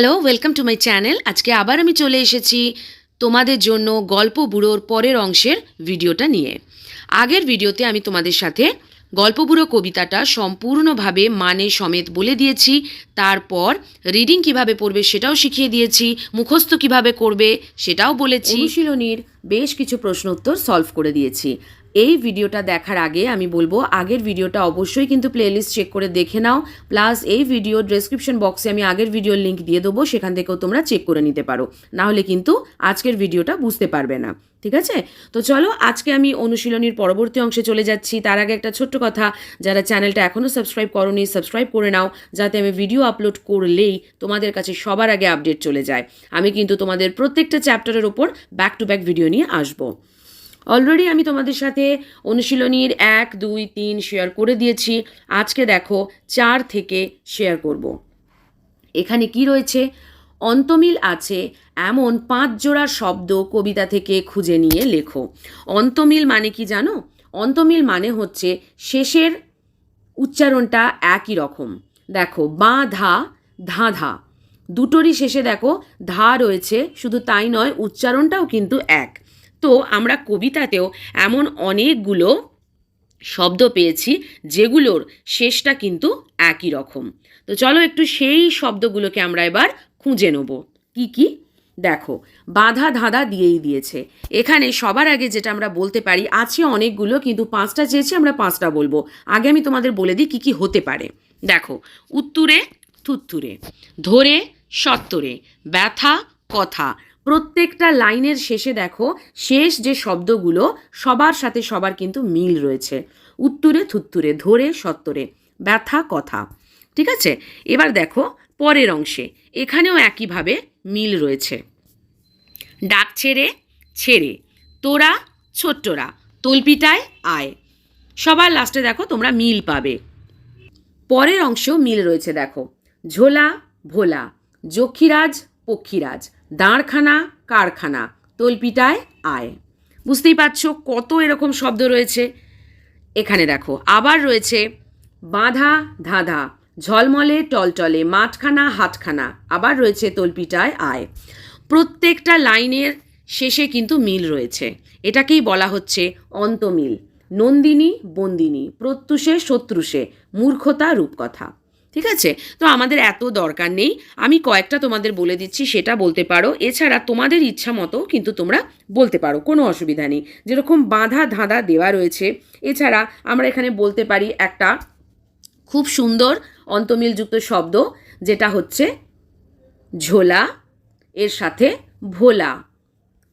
Hello welcome to my channel আজকে আবার আমি চলে এসেছি তোমাদের জন্য গল্প বুড়োর পরের অংশের ভিডিওটা নিয়ে। আগের ভিডিওতে আমি তোমাদের সাথে গল্প বুড়ো কবিতাটা সম্পূর্ণভাবে মানে সমেত বলে দিয়েছি, তারপর রিডিং কীভাবে পড়বে সেটাও শিখিয়ে দিয়েছি, মুখস্থ কীভাবে করবে সেটাও বলেছি। অনুশীলনীর বেশ কিছু প্রশ্ন উত্তর সলভ করে দিয়েছি। এই ভিডিওটা দেখার আগে আমি বলব, আগের ভিডিওটা অবশ্যই কিন্তু প্লেলিস্ট চেক করে দেখে নাও প্লাস এই ভিডিও ডেসক্রিপশন বক্সে আমি আগের ভিডিওর লিঙ্ক দিয়ে দেবো, সেখান থেকেও তোমরা চেক করে নিতে পারো। না হলে কিন্তু আজকের ভিডিওটা বুঝতে পারবে না, ঠিক আছে? তো চলো, আজকে আমি অনুশীলনীর পরবর্তী অংশে চলে যাচ্ছি। তার আগে একটা ছোট্ট কথা, যারা চ্যানেলটা এখনও সাবস্ক্রাইব করনি সাবস্ক্রাইব করে নাও, যাতে আমি ভিডিও আপলোড করলেই তোমাদের কাছে সবার আগে আপডেট চলে যায়। আমি কিন্তু তোমাদের প্রত্যেকটা চ্যাপ্টারের ওপর ব্যাক টু ব্যাক ভিডিও নিয়ে আসব। অলরেডি আমি তোমাদের সাথে অনুশীলনীর এক, দুই, তিন শেয়ার করে দিয়েছি। আজকে দেখো চার থেকে শেয়ার করব। এখানে কি রয়েছে? অন্তমিল আছে এমন পাঁচ জোড়া শব্দ কবিতা থেকে খুঁজে নিয়ে লেখো। অন্তমিল মানে কি জানো? অন্তমিল মানে হচ্ছে শেষের উচ্চারণটা একই রকম। দেখো, বাঁ, ধা ধা ধা। দুটোরই শেষে দেখো, ধা রয়েছে, শুধু তাই নয়, উচ্চারণটাও কিন্তু এক। তো আমরা কবিতাতেও এমন অনেকগুলো শব্দ পেয়েছি যেগুলোর শেষটা কিন্তু একই রকম। তো চলো একটু সেই শব্দগুলোকে আমরা এবার খুঁজে নেব। কি কি? দেখো, বাধা ধাঁধা দিয়েই দিয়েছে। এখানে সবার আগে যেটা আমরা বলতে পারি, আছে অনেকগুলো, কিন্তু পাঁচটা চেয়েছি আমরা পাঁচটা বলব। আগে আমি তোমাদের বলে দিই কী কী হতে পারে। দেখো, উত্তুরে থুত্তুরে, ধরে সত্তরে, ব্যথা কথা প্রত্যেকটা লাইনের শেষে দেখো, শেষ যে শব্দগুলো, সবার সাথে সবার কিন্তু মিল রয়েছে। উত্তরে থুত্তুরে, ধরে সত্তরে, ব্যথা কথা। ঠিক আছে? এবার দেখো, পরের অংশে, এখানেও একইভাবে মিল রয়েছে। ডাক ছেড়ে ছেড়ে, তোরা, ছোট্টরা, তলপিটায় আয়। সবার লাস্টে দেখো, তোমরা মিল পাবে। পরের অংশেও মিল রয়েছে, দেখো। ঝোলা, ভোলা, যক্ষীরাজ, পক্ষীরাজ। দাঁড়খানা, কারখানা, তলপিটায় আয়। বুঝতেই পারছ কত এরকম শব্দ রয়েছে? এখানে দেখো, আবার রয়েছে বাঁধা, ধাঁধা, ঝলমলে, টলটলে, মাঠখানা হাটখানা আবার রয়েছে তলপিটায় আয়। প্রত্যেকটা লাইনের শেষে কিন্তু মিল রয়েছে। এটাকেই বলা হচ্ছে অন্তমিল। নন্দিনী, বন্দিনী, প্রত্যুষে, শত্রুষে, মূর্খতা, রূপকথা। ঠিক আছে? তো আমাদের এত দরকার নেই। আমি কয়েকটা তোমাদের বলে দিচ্ছি, সেটা বলতে পারো। এছাড়া তোমাদের ইচ্ছা মতো কিন্তু তোমরা বলতে পারো, কোনো অসুবিধা নেই। যেরকম বাঁধা ধাঁধা দেওয়া রয়েছে, এছাড়া আমরা এখানে বলতে পারি একটা খুব সুন্দর অন্তমিলযুক্ত শব্দ, যেটা হচ্ছে ঝোলা, এর সাথে ভোলা।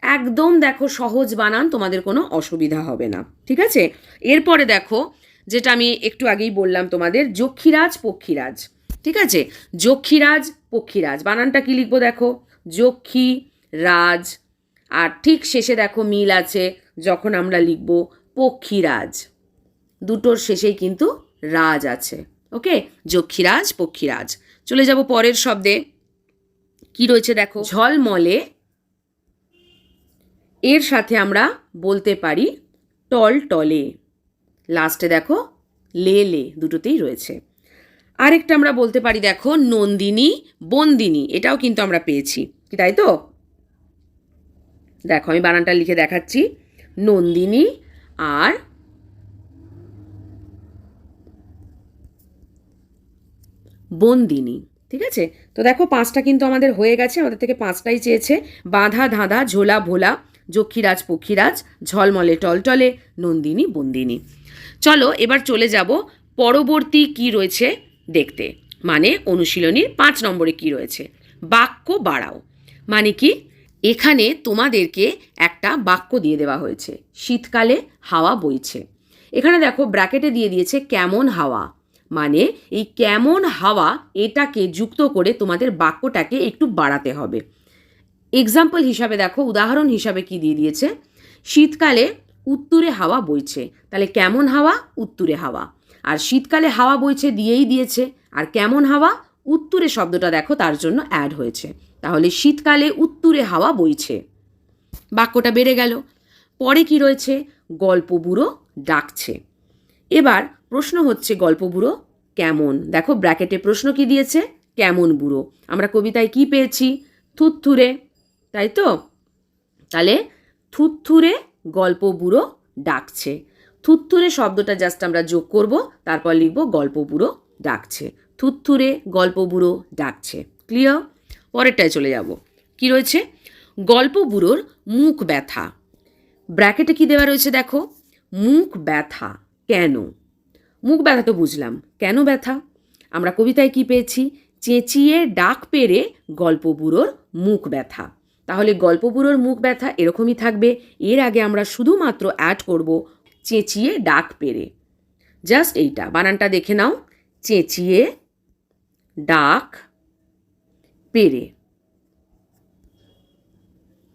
একদম দেখো সহজ বানান, তোমাদের কোনো অসুবিধা হবে না। ঠিক আছে? এরপরে দেখো যেটা আমি একটু আগেই বললাম তোমাদের, যক্ষীরাজ, পক্ষীরাজ। ঠিক আছে? যক্ষীরাজ, পক্ষীরাজ। বানানটা কি লিখব দেখো? যক্ষী রাজ আর ঠিক শেষে দেখো মিল আছে, যখন আমরা লিখব পক্ষীরাজ। দুটোর শেষেই কিন্তু রাজ আছে। ওকে? যক্ষীরাজ, পক্ষীরাজ। চলে যাব পরের শব্দে। কি রয়েছে দেখো? ঝলমলে। এর সাথে আমরা বলতে পারি টল টলে লাস্টে দেখো, লে লে দুটোতেই রয়েছে। আরেকটা আমরা বলতে পারি, দেখো, নন্দিনী, বন্দিনী, এটাও কিন্তু আমরা পেয়েছি, কি তাই তো? দেখো, আমি বানানটা লিখে দেখাচ্ছি, নন্দিনী আর বন্দিনী, ঠিক আছে? তো দেখো, পাঁচটা কিন্তু আমাদের হয়ে গেছে, আমাদের থেকে পাঁচটাই চেয়েছে, বাঁধা, ধাঁধা, ঝোলা, ভোলা, যক্ষীরাজ, পক্ষীরাজ, ঝলমলে, টলটলে, নন্দিনী, বন্দিনী। চলো এবার চলে যাব পরবর্তী কি রয়েছে দেখতে। মানে অনুশীলনীর পাঁচ নম্বরে কি রয়েছে? বাক্য বাড়াও। মানে কি? এখানে তোমাদেরকে একটা বাক্য দিয়ে দেওয়া হয়েছে। শীতকালে হাওয়া বইছে। এখানে দেখো ব্র্যাকেটে দিয়ে দিয়েছে কেমন হাওয়া। মানে এই কেমন হাওয়া এটাকে যুক্ত করে তোমাদের বাক্যটাকে একটু বাড়াতে হবে। এক্সাম্পল হিসাবে দেখো, উদাহরণ হিসাবে কি দিয়ে দিয়েছে? শীতকালে উত্তুরে হাওয়া বইছে। তাহলে কেমন হাওয়া? উত্তুরে হাওয়া। আর শীতকালে হাওয়া বইছে দিয়েই দিয়েছে। আর কেমন হাওয়া? উত্তুরে শব্দটা দেখো, তার জন্য অ্যাড হয়েছে। তাহলে শীতকালে উত্তুরে হাওয়া বইছে। বাক্যটা বেড়ে গেল। পরে কি রয়েছে? গল্প বুড়ো ডাকছে। এবার প্রশ্ন হচ্ছে, গল্প বুড়ো কেমন? দেখো, ব্র্যাকেটে প্রশ্ন কি দিয়েছে? কেমন বুড়ো। আমরা কবিতায় কি পেয়েছি? থুতথুরে তাই তো? তাহলে থুতথুরে গল্প বুড়ো ডাকছে। থুতথুরে শব্দটা জাস্ট আমরা যোগ করব, তারপর লিখব গল্প বুড়ো ডাকছে। থুতথুরে গল্প বুড়ো ডাকছে। ক্লিয়ার পরেরটায় চলে যাব। কি রয়েছে? গল্প বুড়োর মুখ ব্যথা। ব্র্যাকেটে কি দেওয়া রয়েছে দেখো? মুখ ব্যথা। কেন? মুখ ব্যথা তো বুঝলাম। কেন ব্যথা? আমরা কবিতায় কি পেয়েছি? চেঁচিয়ে ডাক পেরে গল্প বুড়োর মুখ ব্যথা। তাহলে গল্প বুড়োর মুখ ব্যথা এরকমই থাকবে। এর আগে আমরা শুধুমাত্র অ্যাড করব চেঁচিয়ে ডাক পেরে। জাস্ট এইটা, বানানটা দেখে নাও। চেঁচিয়ে ডাক পেরে।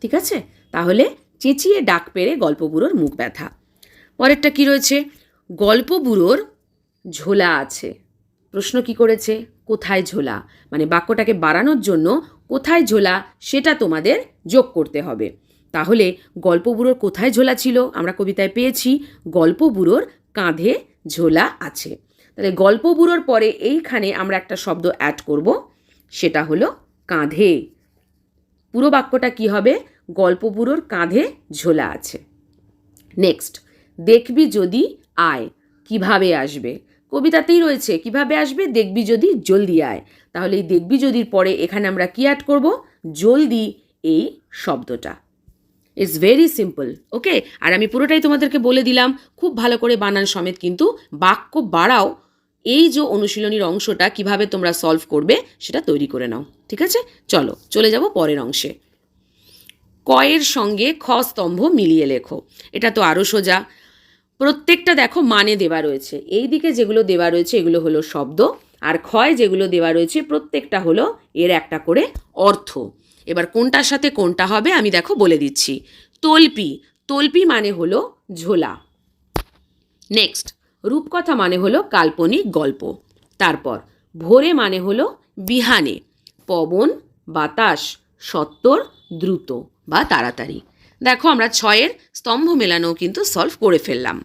ঠিক আছে? তাহলে চেঁচিয়ে ডাক পেরে গল্পবুড়োর মুখ ব্যথা। পরেরটা কি রয়েছে? গল্প বুড়োর ঝোলা আছে। প্রশ্ন কি করেছে? কোথায় ঝোলা? মানে বাক্যটাকে বাড়ানোর জন্য কোথায় ঝোলা সেটা তোমাদের যোগ করতে হবে। তাহলে গল্প বুড়োর কোথায় ঝোলা ছিল আমরা কবিতায় পেয়েছি, গল্প বুড়োর কাঁধে ঝোলা আছে। তাহলে গল্প বুড়োর পরে এইখানে আমরা একটা শব্দ অ্যাড করব, সেটা হলো কাঁধে। পুরো বাক্যটা কি হবে? গল্প বুড়োর কাঁধে ঝোলা আছে। নেক্সট দেখবি যদি আয়, কীভাবে আসবে? কবিতাতেই রয়েছে, কীভাবে আসবে? দেখবি যদি জলদি আয়। তাহলে এই দেখবি যদির পরে এখানে আমরা কি অ্যাড করব? জলদি এই শব্দটা। ইটস ভেরি সিম্পল ওকে আর আমি পুরোটাই তোমাদেরকে বলে দিলাম, খুব ভালো করে বানান সমেত কিন্তু বাক্য বাড়াও, এই যে অনুশীলনীর অংশটা, কীভাবে তোমরা সলভ করবে, সেটা তৈরি করে নাও, ঠিক আছে? চলো, চলে যাব পরের অংশে। কয়ের সঙ্গে খ স্তম্ভ মিলিয়ে লেখো, এটা তো আরও সোজা। প্রত্যেকটা দেখো মানে দেওয়া রয়েছে। এই দিকে যেগুলো দেওয়া রয়েছে, এগুলো হলো শব্দ, আর ক্ষয় যেগুলো দেওয়া রয়েছে, প্রত্যেকটা হলো এর একটা করে অর্থ। এবার কোনটার সাথে কোনটা হবে আমি দেখো বলে দিচ্ছি। তল্পি তল্পি মানে হলো ঝোলা। নেক্সট, রূপকথা মানে হলো কাল্পনিক গল্প। তারপর, ভোরে মানে হলো বিহানে, পবন, বাতাস, সত্তর, দ্রুত বা তাড়াতাড়ি। দেখো আমরা ছয়ের স্তম্ভ মেলানো কিন্তু সলভ করে ফেললাম।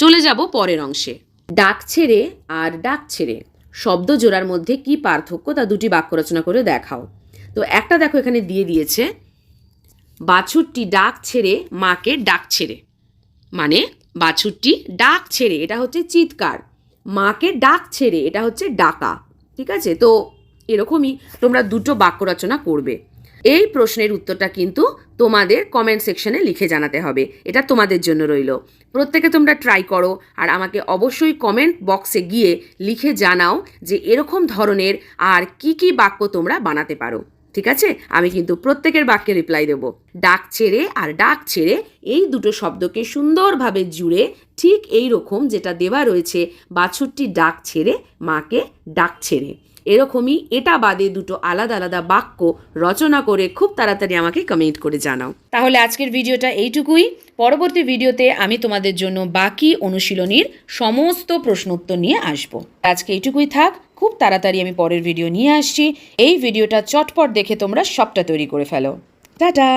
চলে যাব পরের অংশে। ডাক ছেড়ে আর ডাক ছেড়ে, শব্দ জোড়ার মধ্যে কি পার্থক্য তা দুটি বাক্য রচনা করে দেখাও। তো একটা দেখো এখানে দিয়ে দিয়েছে, বাছুরটি ডাক ছেড়ে, মাকে ডাক ছেড়ে। মানে বাছুরটি ডাক ছেড়ে, এটা হচ্ছে চিৎকার। মাকে ডাক ছেড়ে, এটা হচ্ছে ডাকা। ঠিক আছে? তো এরকমই তোমরা দুটো বাক্য রচনা করবে। এই প্রশ্নের উত্তরটা কিন্তু তোমাদের কমেন্ট সেকশনে লিখে জানাতে হবে। এটা তোমাদের জন্য রইল। প্রত্যেকে তোমরা ট্রাই করো আর আমাকে অবশ্যই কমেন্ট বক্সে গিয়ে লিখে জানাও যে এরকম ধরনের আর কি কি বাক্য তোমরা বানাতে পারো। ঠিক আছে? আমি কিন্তু প্রত্যেকের বাক্যে রিপ্লাই দেবো। ডাক ছেড়ে আর ডাক ছেড়ে এই দুটো শব্দকে সুন্দরভাবে জুড়ে ঠিক এই রকম যেটা দেওয়া রয়েছে, বাছুরটি ডাক ছেড়ে, মাকে ডাক ছেড়ে। এরকমই এটা বাদে দুটো আলাদা আলাদা বাক্য রচনা করে খুব তাড়াতাড়ি আমাকে কমেন্ট করে জানাও। তাহলে আজকের ভিডিওটা এইটুকুই। পরবর্তী ভিডিওতে আমি তোমাদের জন্য বাকি অনুশীলনীর সমস্ত প্রশ্ন উত্তর নিয়ে আসব। আজকে এইটুকুই থাক, খুব তাড়াতাড়ি আমি পরের ভিডিও নিয়ে আসছি। এই ভিডিওটা চটপট দেখে তোমরা সবটা তৈরি করে ফেলো। টাটা!